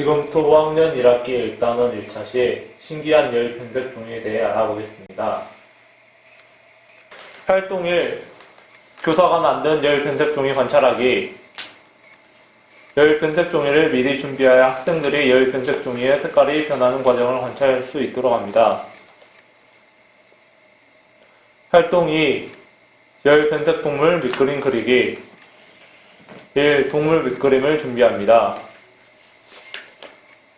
지금부터 5학년 1학기 1단원 1차 시 신기한 열 변색 종류에 대해 알아보겠습니다. 활동 1. 교사가 만든 열 변색 종이 관찰하기. 열 변색 종이를 미리 준비하여 학생들이 열 변색 종이의 색깔이 변하는 과정을 관찰할 수 있도록 합니다. 활동 2. 열 변색 동물 밑그림 그리기. 1. 동물 밑그림을 준비합니다.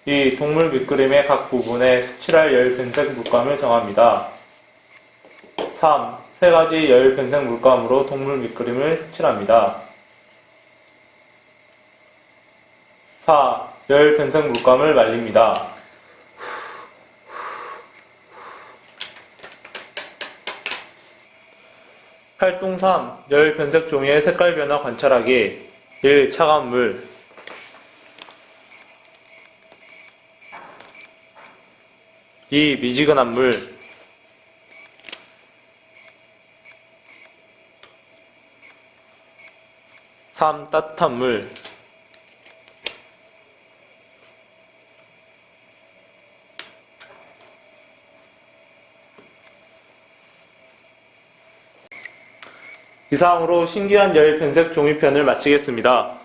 이 동물 밑그림의 각 부분에 칠할 열 변색 물감을 정합니다. 3. 세 가지 열 변색 물감으로 동물 밑그림을 색칠합니다. 4. 열 변색 물감을 말립니다. 활동 3. 열 변색 종이의 색깔 변화 관찰하기. 1. 차가운 물. 2. 미지근한 물. 3. 따뜻한 물. 이상으로 신기한 열 변색 종이편을 마치겠습니다.